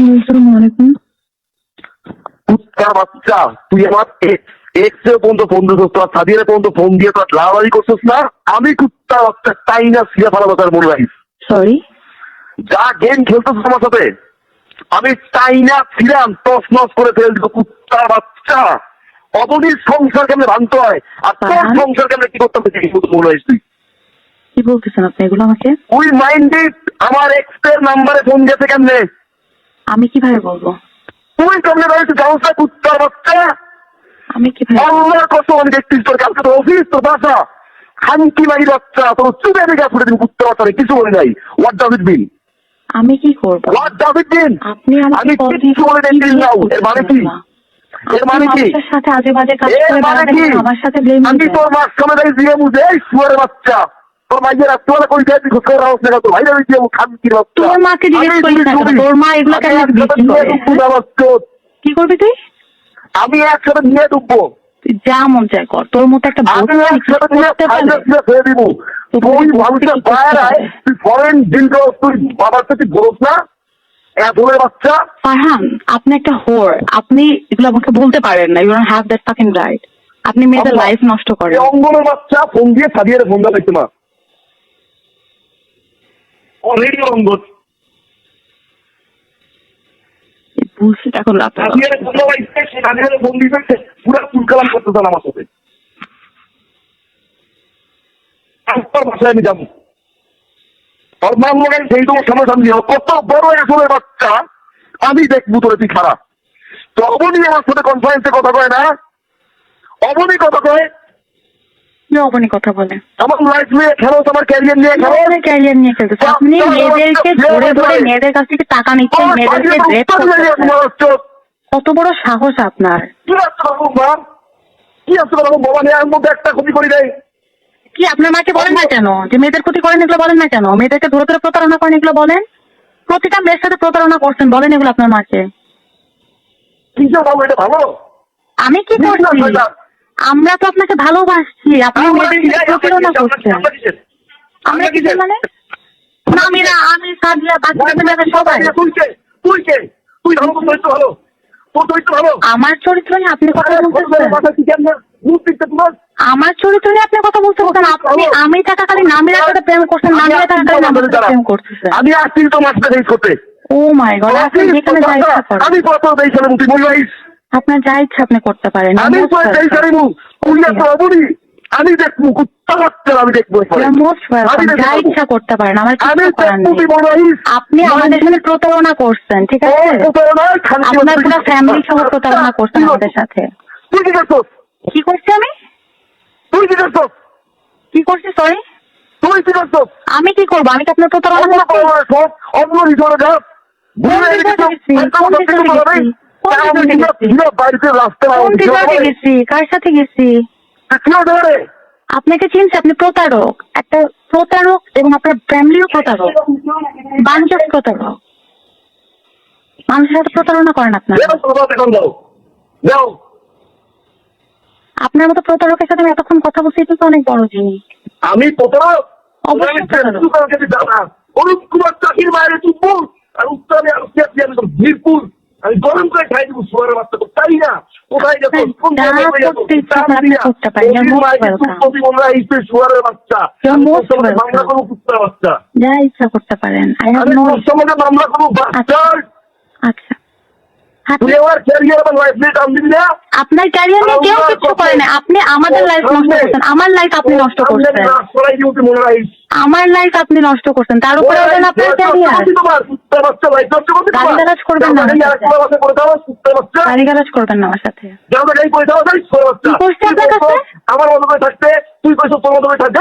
আসসালামু আলাইকুম। কুত্তা বাচ্চা তুই আমার এক্সের পর্যন্ত ফোন দিস তোর সাদিয়ার পর্যন্ত ফোন দিয়ে তোর লাভারি করছিস না? আমি কুত্তা বাচ্চা তাই না সিয়া ফালা তার রাখিস। সরি যা গেম খেলতেছিস আমার সাথে? আমি তাই না ছিলাম নস করে ফেল দিব কুত্তা বাচ্চা। অবনীর সংসার কেমনে ভাঙতে হয়? আর তোর। সংসার কেমনে কি কিন্তু মনে হয় তুই। কি বলতেছেন আপনি? এগুলো আমাকে? ওই মাইন্ডেড আমার এক্সের নাম্বারে ফোন দিয়েছে কেমনে? আমি কীভাবে বলব? তুই কেমনে জানোস না কুত্তার বাচ্চা। আমি কীভাবে আল্লাহর কসম আমি দেখছিস তোর কালকে তোর অফিস তোর বাসা। খানকি বাচ্চা তোর চুপে ফুটে দিন কুত্তা বাচ্চা কিছু বলে নাই। হোয়াট ডাজ ইট মিন আমি কি করব? হোয়াট ডাজ ইট মিন আপনি আমাকে আমি কতদিন বলে কি দেখছি নাও এর মানে কি? এর মানে কি? সাথে আজে বাজে কাজ করে মানে আমার সাথে ব্লেম আমি তোর মাঝখানে দাঁড়িয়ে দিয়ে এই বাচ্চা। তোর মাইয়ের রাত্রিবেলা কই যাই তুই খোঁজ রাখছ না তোর ভাইরা দিয়ে খানকির বাচ্চা তোর মাকে জিজ্ঞেস করিস না তোর মা এগুলো কেন একসাথে বিক্রি নিয়ে করে? ঢুকবো বাবাচ্চো। কি করবি তুই? আমি একসাথে নিয়ে ঢুকবো যা মন চায় কর। তোর মতো একটা তুই তুই ফরেন ডিল তুই বাবার সাথে বলস না। বাচ্চা। ফারহান আপনি একটা হোর আপনি এগুলো আমাকে বলতে পারেন না। You don't have that fucking right আপনি মেয়েদের লাইফ নষ্ট করেন। অঙ্গনের বাচ্চা ফোন দিয়ে সাদিয়ে ফোন দেওয়া দেখতে অলরেডি এখন রাতে ইচ্ছে পুরা আমার সাথে। আমি যাব। ওর নাম লাগাই সেই তোমার সামনাসামনি কত বড় আসলে বাচ্চা। আমি দেখব তোর তুই খারাপ। তো অবনী আমার সাথে কনফারেন্সে কথা কয় না। অবনী কথা কয় কি কথা বলে আমার লাইফ নিয়ে খেলো আমার ক্যারিয়ার নিয়ে খেলো। আমাদের ক্যারিয়ার নিয়ে খেলতেছে আপনি মেয়েদেরকে ধরে ধরে মেয়েদের কাছ থেকে টাকা নিচ্ছেন মেয়েদেরকে রেপ কত বড় সাহস আপনার। কি আছে মা? কি আছে বাবু বাবা নিয়ে মধ্যে একটা ক্ষতি করি দেয় কি আপনার মাকে বলেন না কেন? যে মেয়েদের ক্ষতি করেন এগুলো বলেন না কেন? মেয়েদেরকে ধরে ধরে প্রতারণা করেন এগুলো বলেন? প্রতিটা মেয়ের সাথে প্রতারণা করছেন বলেন এগুলো আপনার মাকে। কি ভালো? আমি কি করছি। আমরা তো আপনাকে ভালোবাসছি আপনি মেয়েদের প্রতারণা করছেন। আমরা কি মানে? আমি সাদিয়া বাকি সবাই। তুই কে? তুই কে? তুই ভালো তোর চরিত্র ভালো। তোর চরিত্র ভালো। আমার চরিত্র নিয়ে আপনি কথা কথা আমার চরিত্র নিয়ে আপনি কথা বলতেছেন আপনি আমি থাকাকালীন নামিরার সাথে প্রেম করছেন নামিরা থাকাকালীন আমার সাথে প্রেম করতেছেন। আমি আসছি তো মাসটা ফেস করতে ও মাই গড আপনি যেখানে যা ইচ্ছা করেন। আমি কত দেই তুই বলবাইস আপনার যা ইচ্ছা আপনি করতে পারেন। আমি অবনি আমি দেখব কুত্তা আমি দেখব মোস্ট ওয়েলকাম আমি যা ইচ্ছা করতে পারেন আমার কিছু করার নেই। আপনি আমাদের সাথে প্রতারণা করছেন ঠিক আছে? আপনার পুরো ফ্যামিলি সহ প্রতারণা করছেন আমাদের সাথে। তুই কি করছিস? কি করছি আমি? তুই কি করছিস? কি করছি সরি তুই কি করছিস? আমি কি করব? আমি তো আপনার প্রতারণা করছি। অন্য যা কার সাথে গেছি? আপনাকে চিনছে আপনি প্রতারক। একটা প্রতারক এবং আপনার ফ্যামিলিও প্রতারক। বাঞ্চক প্রতারক। মানুষের সাথে প্রতারণা করেন আপনার। আপনার মতো প্রতারকের সাথে আমি এতক্ষণ কথা বলছি এটা তো অনেক বড় জিনিস। আমি প্রতারক? অবশ্যই প্রতারক। অরূপ কুমার চাকির বাইরে আর উত্তরে আমি আমি গরম করে খাই দেবো সুয়ারের বাচ্চা তাই না? কোথায় গেছো? জায়গায় গেছো? সুয়ারের বাচ্চা. মামলা করব কুত্তার বাচ্চা। যা ইচ্ছা করতে পারেন। মামলা করব বাচ্চা আচ্ছা। তুই আমার ক্যারিয়ার এবং লাইফ নিয়ে কাম দিবি না? আপনার ক্যারিয়ার নিয়ে কেউ কিছু করে না। আপনি আমাদের লাইফ নষ্ট করছেন। আমার লাইফ আপনি নষ্ট করছেন। আমার লাইফ আপনি নষ্ট করছেন। তার উপরে হলেন আপনার ক্যারিয়ার গালিগালাজ করবেন না আমার সাথে। গালিগালাজ করবেন না আমার সাথে। আমার মতো করে থাকতে তুই কইছো তোর মতো করে থাকতে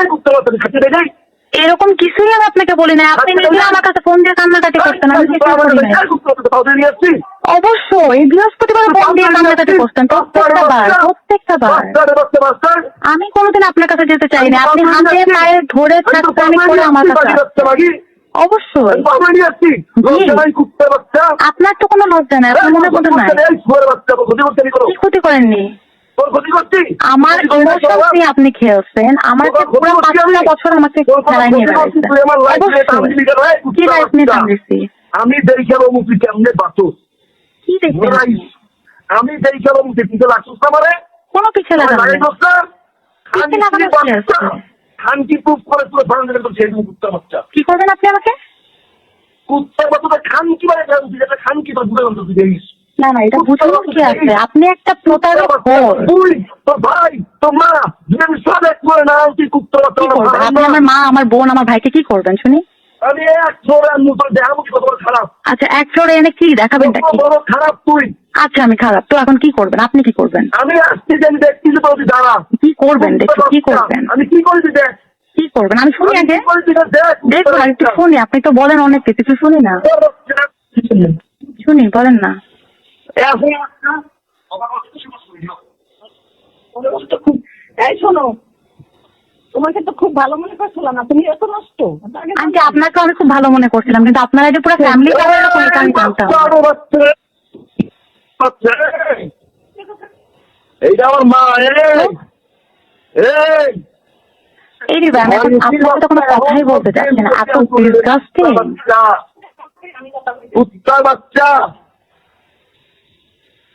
এরকম কিছুই আমি আপনাকে বলি না আপনি নিজে আমার কাছে ফোন দিয়ে কান্নাকাটি করতেন আমি কিছু করি নাই। অবশ্যই বৃহস্পতিবার ফোন দিয়ে কান্নাকাটি করতেন প্রত্যেকটা বার প্রত্যেকটা বার। আমি কোনোদিন আপনার কাছে যেতে চাই না আপনি হাতে পায়ে ধরে চাকরানি করে আমার কাছে অবশ্যই। আপনার তো কোনো লজ্জা নাই আপনার মনে মনে নাই। ক্ষতি করেননি? আমার নিয়ে আপনি খেলছেন। আমাকে তোর পুরো পাঁচটা আমি। বছর আমাকে খেলায় নিয়ে আমার কি লাইফ নিয়ে বাচ্চা। আমি মুক্তি কেমনে বাঁচোস কি? আমি মুক্তি? পিছে লাগছিস না মানে কোনো পিছে আমার খানকি proof করে তুই ধরেন দিলে তো ছেড়ে কুত্তা বাচ্চা। কি করবেন আপনি আমাকে? কুত্তা বাচ্চা তো খানকি মানে খানকি তো দূরে অন্তত দেখিস। না না এটা বুঝানোর কি আছে? আপনি একটা প্রতারক হন। তুই তোর ভাই তোর মা যদি আমি সব এক করে না তুই কুত্তা আমার আপনি আমার মা আমার বোন আমার ভাইকে কি করবেন শুনি? আমি এক ছোড়ে আমি তোর দেখাবো কি কত খারাপ। আচ্ছা এক এনে কি দেখাবেনটা কত কি? খারাপ তুই? আচ্ছা আমি খারাপ। তো এখন কি করবেন? আপনি কি করবেন? আমি আসছি যে আমি দেখছি যে তোর তুই দাঁড়া। কি করবেন? দেখি কি করবেন? আমি কি করেছি দেখ? কি করবেন? আমি শুনি আগে। দেখুন একটু শুনি। আপনি তো বলেন অনেক কিছু শুনি না। শুনি বলেন না। এই শোনো তোমাকে তো খুব ভালো মনে করছিলাম না তুমি এত নষ্ট আন্টি আপনাকে আমি খুব ভালো মনে করছিলাম কিন্তু আপনারা যে পুরো ফ্যামিলি কারণে এরকম এটা আমি জানতাম বাচ্চা, আরও বাচ্চা। বাচ্চা, এই। এইটা আমার মা এই এই এই রে আমি এখন আপনাকে তো কোনো কথাই বলতে চাচ্ছি না এত ডিসগাস্টিং কুত্তার বাচ্চা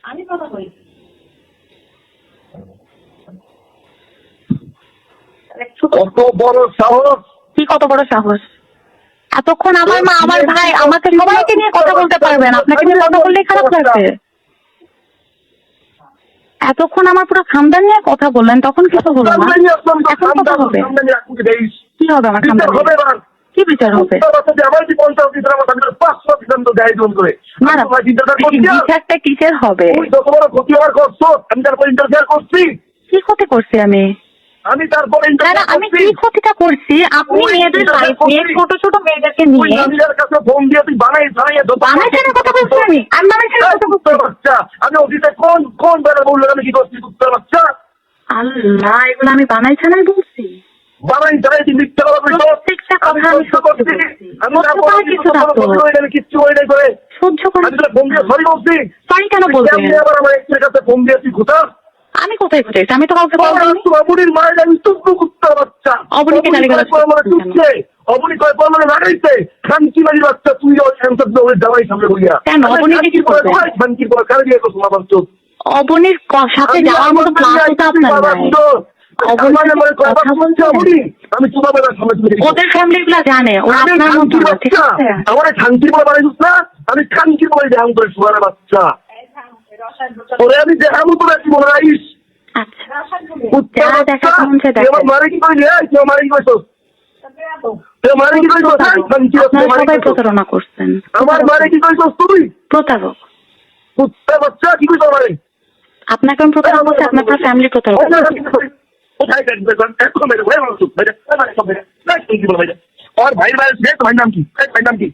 আমি কথা বলি। কত বড় সাহস? কি কত বড় সাহস? এতক্ষণ আমার মা আমার ভাই আমাকে সবাইকে নিয়ে কথা বলতে পারবেন আপনাকে নিয়ে কথা বললেই খারাপ লাগবে। এতক্ষণ আমার পুরো খানদান নিয়ে কথা বললেন তখন কিছু বলব না এখন কথা হবে। কি হবে আমার? এবার। কি বিচার হবে? বিচারটা কিসের হবে? কি ক্ষতি করছি আমি? আমি তারপরে কি ক্ষতিটা করছি? আপনি মেয়েদের ছোট ছোট মেয়েদেরকে নিয়ে নামিয়ার কাছে ফোন দিয়ে তুই বানাই বানাই কথা বলছি? আমি? আমি বানাইছেনের কথা বলছি? কুত্তার বাচ্চা আমি অতীতে কোন কোন বেলা বললেন আমি কি করছি কুত্তার বাচ্চা? আল্লাহ এগুলো আমি বানাইছেনের বলছি? বানাই তাই তুই মিথ্যা কথা কথা আমি সহ্য সহ্য কিছু না তো। কিচ্ছু নাই করে। সহ্য করে আমি তোর ফোন দিয়ে সরি বলছি। সরি কেন বলবেন? কেমনি আবার আমার এক্সের কাছে ফোন দিয়ে তুই ঘুতা আমি কোথায় আমি তো কাউকে কল দিইনি অবনীর মায়ের আমি কুত্তার বাচ্চা। অবনীকে মানে করছেন অবনী কয় পর মানে লাগাইছে খানকি মারি বাচ্চা তুই ওই ক্যান্সার দৌড়ে যাওয়াই সামনে বইয়া। কেন? অবনীকে কি করবে? খানকি পর কারে দিয়ে করছ? চোখ। অবনীর সাথে যাওয়ার মতো ক্লাস তো আপনার ওদের ফ্যামিলি গুলা জানে আমার বলে না আমি বলে করে বাচ্চা। ওরে আমি মনে রাখিস আচ্ছা। কুত্তা যা বাচ্চা দেখা চায় তুই আমার দেখেন। মারে কি কইলি এই মারে কি কইছস তুই আমার মারে কি কইছস এই, খানকি বাচ্চা আপনারা মারে কি সবাই কইছস? প্রতারণা করছেন। আমার মারে কি তুই? প্রতারক। বাচ্চা কি আমারে আপনাকে আমি প্রতারক বলছি আপনার ফ্যামিলি প্রতারক। কোথায় মেরে ভাই সব কি বল আর ভাই ভাই সে ভাই নাম কি ভাই নাম কি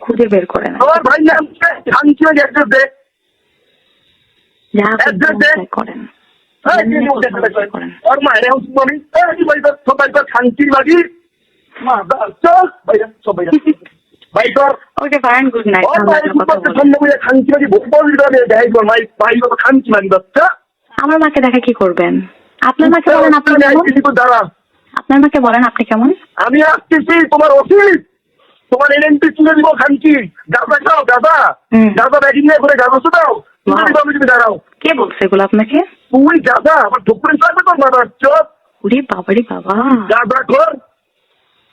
খুঁজে বের করে না আমার ভাই নাম মানে অ্যাড্রেস দে দে। করেন ভাই তোর ওকে ফাইন গুড নাইট আর ভাই খানকি বল ভাই তো খানকি লাগি বাচ্চা আমার মাকে দেখা কি করবেন? আপনার মাকে বলেন আপনি কেমন? আপনার মাকে বলেন আপনি কেমন? আমি আসতেছি তোমার অফিস। তোমার এনএনপি তুলে দিব খানকি। গাঁদা খাও দাদা দাদা গাঁদা ব্যাগিং নিয়ে করে গাঁদা দাও তুলে দিব আমি তুমি দাঁড়াও। কে বলছে এগুলো আপনাকে? তুই গাঁদা আমার ঠুকুরে চাইবে তোর দাদা চোখ। ওরে বাবারে বাবা। দাদা কর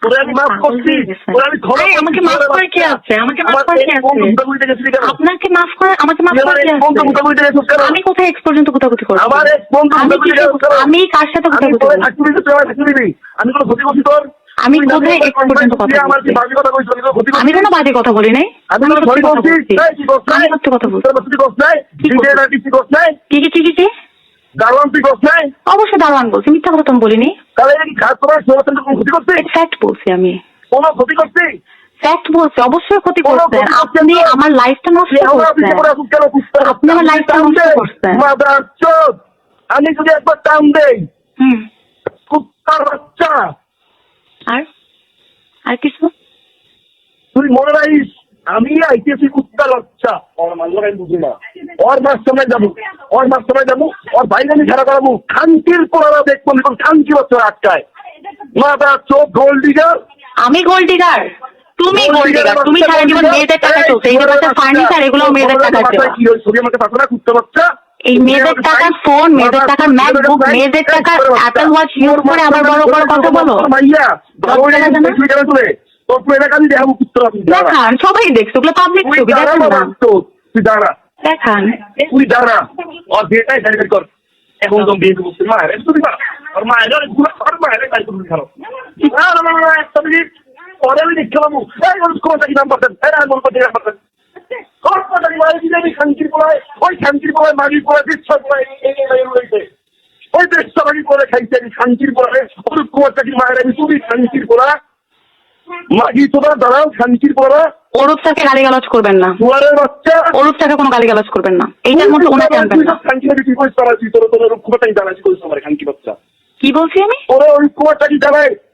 তোরে আমি মাফ করছি তোরে আমি ক্ষমা আমাকে মাফ করে কে আছে? আমাকে মাফ করে কে আছে? আপনাকে মাফ করে আমাকে মাফ করে কে আছে? আমি কোথায় এক্স পর্যন্ত আমার এক বন্ধু আমি কার সাথে আমি কোনো ক্ষতি করছি তোর? আমি কোথায় এক পর্যন্ত কথা বলছি? আমি? কোনো বাজে কথা বলি নাই? আমি সত্যি কথা বলছি? কি কি কি কি? দারোয়ান তুই করছ নাই? অবশ্যই দারোয়ান বলছি মিথ্যা কথা তো আমি বলিনি। তাহলে কি খাস তোমার সমস্যা কোনো ক্ষতি করছি? ফ্যাক্ট বলছি আমি। কোনো ক্ষতি করছি? ফ্যাক্ট বলছি অবশ্যই ক্ষতি করছেন আপনি আমার লাইফটা নষ্ট করছেন। আপনি আমার লাইফটা নষ্ট করছেন। মাদার চোদ। আমি যদি একবার টান দেই হুম। কুত্তার বাচ্চা। আর? আর কিছু? তুই মনে রাখিস আমি আইতেছি কুত্তার বাচ্চা ওর মানলো আমি বুঝি না। ওর মাস সময় যাব। ওর মাস সময় যাব। ওর বাইরে আমি খেলা করাবো। খানকির পোড়ারা দেখব এখন বাচ্চা আটকায়। চোখ গোল দিঘা আমি গোল্ড ডিগার তুমি গোল্ড ডিগার তুমি সারা জীবন মেয়েদের টাকা চলছে এই বাচ্চা ফার্নিচার এগুলো মেয়েদের টাকা কি আমাকে পাঠানো কুত্তা বাচ্চা এই মেয়েদের টাকার ফোন মেয়েদের টাকার ম্যাকবুক মেয়েদের অ্যাপেল ওয়াচ ইউজ করে আমার বড় বড় কথা বলো। মাইয়া। লজ্জা লাগে না? তুই কেন তুলে তোর তুই এলাকা আমি দেখাবো কুত্তা বাচ্চা দেখান সবাই দেখছে ওগুলো পাবলিক তুই ছবি দাঁড়া দেখান না। বাবা, তো, তুই দাঁড়া। দেখান। তুই দাঁড়া। ওর বিয়েটাই সার্টিফিকেট কর। এখন তো বিয়ে করছিস মা রে তুই মা। ওর মা এর পুরো ওর মা এর কাজ করবি খারাপ না না না না একটা মিনিট। পরে আমি দেখতে পাবো। এই ওর কোনটা কি নাম পাচ্ছেন এই না বলব যে নাম কোনটা কি মারি দিলে আমি শান্তির পোলায় ওই শান্তির পোলায় মাগি পোলায় বিশ্বাস পোলায় এই এই এই ওই দেশটা মাগি পোলায় খাইছে শান্তির পোলায়। ওর কোনটা কি মায়ের আমি তুমি শান্তির পোলা মাগি তোরা দাঁড়াও শান্তির পোলা অরূপ স্যারকে গালিগালাজ করবেন না। দুয়ারের বাচ্চা। অরূপ স্যারকে কোনো গালিগালাজ করবেন না। এইটার মধ্যে ওনাকে আনবেন না। কি বলছি আমি?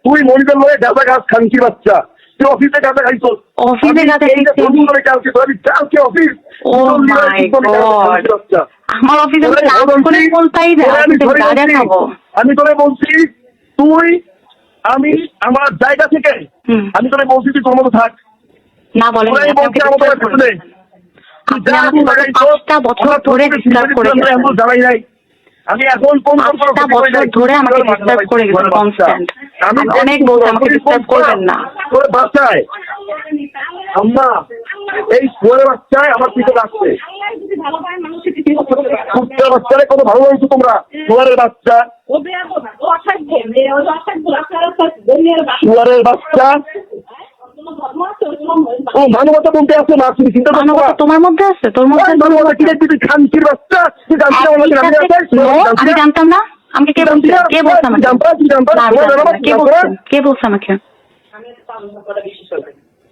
তুই মনিদের লয়ে গাঁজা গাছ খানকি বাচ্চা। তুই অফিসে গাঁজা খাইছো অফিসে গাঁজা খাইছি? কালকে তোর কালকে অফিস। ও মাই গড। আমার অফিসে আমি কাজ করে বলতাই না আমি তোরে বলছি তুই আমি আমার জায়গা থেকে। আমি তোরে বলছি তুই তোর মতো থাক। না আমাকে পাঁচটা বছর ধরে জানাই নাই। আমি এখন কোন বছর ধরে আমাকে ডিস্টার্ব করে গেছেন কনস্ট্যান্ট আমি অনেক বলছি আমাকে ডিস্টার্ব করবেন না। তোর বাচ্চায়। আম্মা এই শুয়ারের বাচ্চায় আমার পিছনে আসছে ভালো। কুত্তার বাচ্চারে কত লাগছো তোমরা? বাচ্চা। শুয়ারের বাচ্চা। ও মানবতা বলতে আছে না তুমি চিন্তা মানবতা না? তোমার মধ্যে আছে তোর মধ্যে মানবতা কি তুই? খানকির বাচ্চা তুই জানতি আমি জানতাম না। আমাকে কে বলছে? কে বলছে আমাকে? তুই কে বলছে? কে বলছে আমাকে?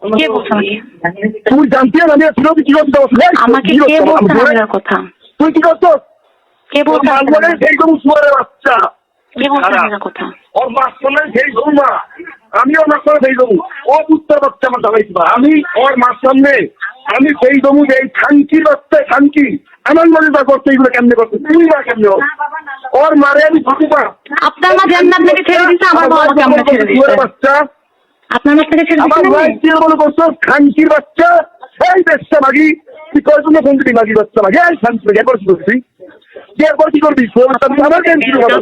তুই কে বলছে আমাকে? জানতি না আমি কি করতে আমাকে কে বলছে নামিরার কথা? তুই কি কে বলছে গরু শুয়ারের বাচ্চা। কথা। ওর মাঝখানে সেই গরু মা আমিও মাঝখানে সেই গরু ও উত্তর বাচ্চা আমার দাঁড়াইছি আমি ওর মাঝখানে আমি সেই গরু যে এই বাচ্চা খানকি আমার মনে যা করছে এগুলো কেমনে করছে? তুমি না কেমনে ওর? মারে আমি ঠকুবা আপনার মা যেমন আপনাকে ছেড়ে দিচ্ছে আমার বাবা ছেড়ে দিচ্ছে বাচ্চা। আপনার মা থেকে ছেড়ে আমার ভাই কি বলে করছ খানকির বাচ্চা। এই দেশটা মাগি। তুই কয়জন ফোন দিবি মাগি বাচ্চা মাগি? এই শান্তি মাগি এরপর কি করবি এরপর কি করবি কেন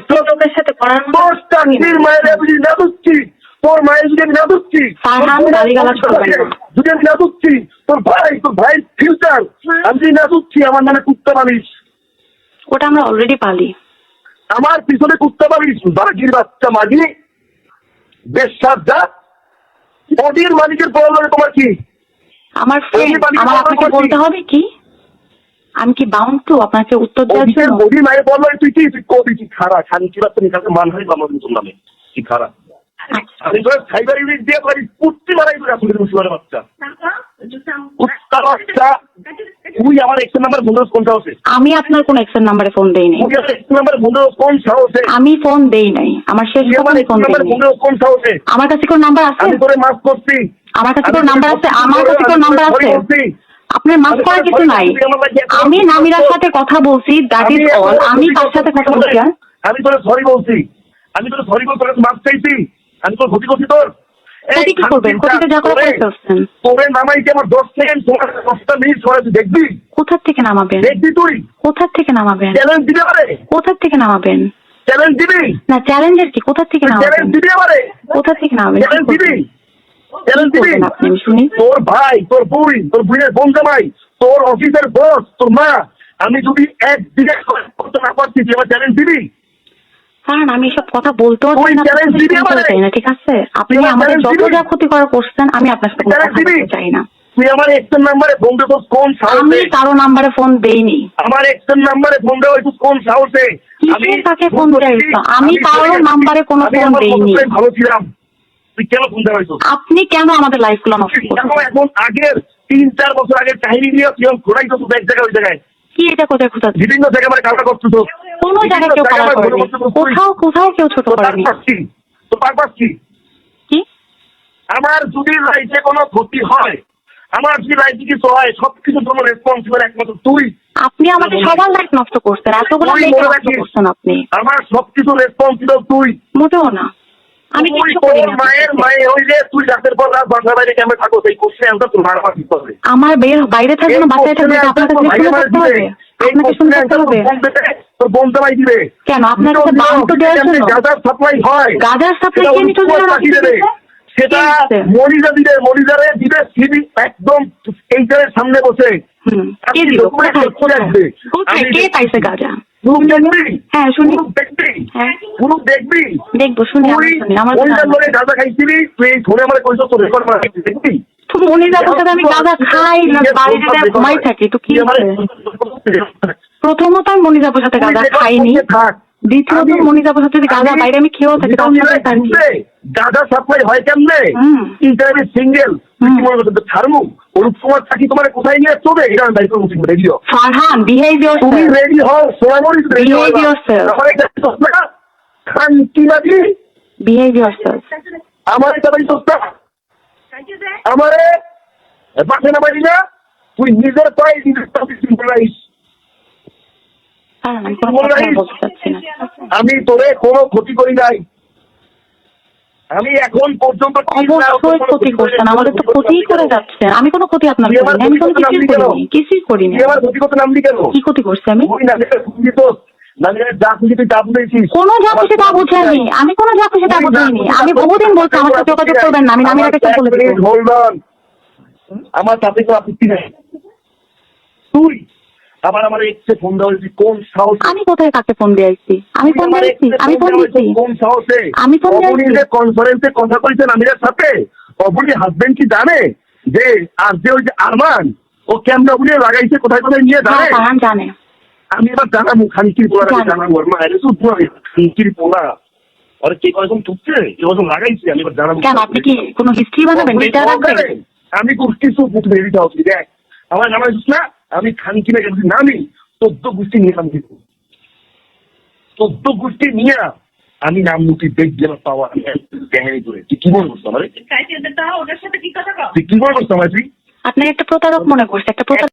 তোর চাকরির মায়ের না দুচ্ছি তোর মায়ের যদি আমি না দুচ্ছি ফারহান গালিগালাজ করবেন না। যদি আমি না দুচ্ছি তোর ভাই তোর ভাই ফিউচার আমি যদি না দুচ্ছি আমার নামে কুত্তা পালিস ওটা আমরা অলরেডি পালি। আমার পিছনে কুত্তা পালিস বাঘির বাচ্চা মাগি। বেশ সাত যা। বডির মালিকের প্রবলেম তোমার কি? আমার ফ্রেন্ড আমার আপনাকে বলতে হবে কি? আমি কি বাউন্ড টু আপনাকে উত্তর দেওয়ার জন্য? মায়ের প্রবলেম তুই কি? তুই কবি কি খারা? খানকি বাচ্চা নিকাতে মান আমার নতুন নামে? কি খারা? আচ্ছা, আমি সাইবার ইউনিট দিয়ে পারি পুষ্টি মারাই মুসলিমের বাচ্চা। উত্তর বাচ্চা? তুই আমার একশো নাম্বার বন্ধু কোন সাহসে? আমি আপনার কোন এক্সের নাম্বারে ফোন দেই নাই। একশো নাম্বার বন্ধু কোন সাহসে? আমি ফোন দেই নাই। আমার শেষ আমার ফোন নাম্বার দেই বন্ধু কোন সাহসে? আমার কাছে কোন নাম্বার আছে? আমি তোরে মাফ করছি। আমার কাছে কোন নাম্বার আছে? আমার কাছে কোন নাম্বার আছে? আপনার মাফ করার কিছু নাই। আমি নামিরার সাথে কথা বলছি দ্যাট ইজ অল আমি তার সাথে কথা বলছি আমি তোরে সরি বলছি। আমি তোরে সরি বলতে তোরে মাফ চাইছি। আমি তোর ক্ষতি করছি তোর। ক্ষতি কি করবেন? ক্ষতিটা যা করে ফেলছেন। তোরে নামাইতে আমার দশ সেকেন্ড তোমার দশটা মিনিট তুই দেখবি? কোথার থেকে নামাবেন? দেখবি তুই? কোথার থেকে নামাবেন? চ্যালেঞ্জ দিতে পারে কোথার থেকে নামাবেন? চ্যালেঞ্জ দিবি? না চ্যালেঞ্জের কি? কোথার থেকে নামাবেন? চ্যালেঞ্জ দিবি আমারে? কোথা থেকে নামাবেন? চ্যালেঞ্জ দিবি? তোর ভাই তোর বুড়ি তোর বুড়ির বোন জামাই তোর অফিসের বস তোর মা আমি যদি এক দিকে করতে না পারছি আমার চ্যালেঞ্জ দিবি? কারণ আমি এসব কথা বলতেও চাই না দিবি ঠিক আছে? আপনি আমাদের যত যা ক্ষতি করার করছেন আমি আপনার সাথে চাই না। তুই আমার এক্সের নাম্বারে ফোন দে তোর কোন আমি সাহসে কারও নাম্বারে ফোন দেইনি। আমার এক্সের নাম্বারে ফোন দেওয়া হয়েছে কোন সাহসে? কিসের তাকে ফোন আমি কারোর নাম্বারে কোনো ফোন দেইনি। ভালো ছিলাম? তুই কেন আপনি কেন আমাদের লাইফগুলো নষ্ট এখন আগের তিন চার বছর আগের কাহিনী নিয়ে তুই এক জায়গায় ওই জায়গায়? কি এটা কোথায় বিভিন্ন জায়গায় করছ তো কোনো জায়গায় কেউ করেনি। কোথাও কোথাও কেউ ছোট করেনি। তো পাচ্ছি কি? আমার যদি লাইফে কোনো ক্ষতি হয় আমার যদি লাইফে কিছু হয় সবকিছু তোমার রেসপন্সিবল একমাত্র তুই। আপনি আমাকে সবার লাইফ নষ্ট করছেন। এতগুলো মনে নষ্ট করছেন আপনি। আমার সবকিছু রেসপন্সিবল তুই। মোটেও না। আমি কিছু করি না মায়ের মায়ের ওই যে তুই রাতের পর রাত বাসা বাইরে কেমন থাকো সেই কোশ্চেন অ্যান্সার তোর মার আমার দিতে হবে আমার বের বাইরে থাকবে না বাসায় থাকবে আপনার কাছে শুনে থাকতে হবে। আপনাকে শুনে থাকতে হবে। তোর বোন দিবে। কেন? আপনার কাছে বাউন্ড তো দেওয়ার জন্য। গাজার সাপ্লাই হয়। গাজার সাপ্লাই সেটা কে নিতে দেবে। মনিজা দিবে মনিজারে দিবে সিবি একদম এইটার সামনে বসে। কে দিল। কোথায়? কে পাইছে গাজা? দেখবি? হ্যাঁ, শুনি। দেখবি? হ্যাঁ। দেখবি? দেখব শুনি আমি তুই আমার মনিজার গাঁজা খাইছিলি? তুই এই আমার কইছো তোর রেকর্ড মারা দেখবি? মনে যাব আমি গাঁজা খাই না বাড়িতে যায় ঘুমাই থাকি তো কি? প্রথমত আমি মনিজাপুর সাথে গাঁজা খাইনি। দ্বিতীয়ত মনিজাপুর সাথে যদি গাঁজা বাইরে আমি খেয়েও থাকি? গাঁজা সাপ্লাই হয় কেমনে? ইন্টারনেট সিঙ্গেল হুম। কি করছ ছাড়মু অরূপ কুমার চাকি তোমার কোথায় নিয়ে চলে এটা আমি দায়িত্ব মুসিম রেডিও ফারহান বিহেভ তুমি রেডি হও সোনামণি রেডি Behave আমার লাগি আমার বাড়ি পাশে না বাড়ি না তুই নিজের পায়ে নিজের আমি কোনো কথা বলতে চাচ্ছি না। আমি তোরে কোনো ক্ষতি করি নাই। আমি এখন পর্যন্ত অবশ্যই ক্ষতি করছেন আমাদের তো ক্ষতিই করে যাচ্ছে। আমি কোনো ক্ষতি আপনার করিনি আমার আমি কোনো ক্ষতি কিছুই করিনি কিছুই করিনি। আমার ক্ষতি করতে নামলি কেন? কি ক্ষতি করছি আমি? তো। তা কোনো যা খুশি তা বুঝাইনি আমি কোনো যা খুশি তা বুঝাইনি আমি বহুদিন বলছি আমার সাথে যোগাযোগ করবেন না আমি নামের বলে অন আমার তাতে কোনো আপত্তি নাই। তুই আবার আমার এক্সে ফোন দেওয়া হয়েছে কোন সাহস? আমি কোথায় কাকে ফোন দিয়েছি আমি ফোন দিয়েছি আমি ফোন দিয়েছি। কোন সাহসে? আমি ফোন দিয়েছি। যে কনফারেন্সে কথা বলছেন আমিরের সাথে অবনী হাজবেন্ড কি জানে যে আর যে ওই যে আরমান ও ক্যামেরা উড়িয়ে লাগাইছে কোথায় কোথায় নিয়ে হ্যাঁ জানে ফারহান জানে। আমি এবার জানাব খানকির পোলা জানো। জানাব আর শুধু খানকির পোলা আর কে কয়জন ঢুকছে কে কয়জন লাগাইছে? আমি এবার জানাব। কেন আপনি কি কোনো হিস্ট্রি বানাবেন? ডিটেল রাখবেন? আমি কিছু যাও দেখ। আমার নাম আছে না আমি খানকিনে যদি নামি। চোদ্দ গোষ্ঠী নিয়ে আমি দিব। চোদ্দ গোষ্ঠী নিয়ে আমি নাম মুটি দেখলাম আমার পাওয়া কাহিনী করে তুই কি বলব করছ আমার? সাথে কি কথা কও? তুই কি বলব করছ আমার তুই? আপনার একটা প্রতারক মনে করছে একটা প্রতারক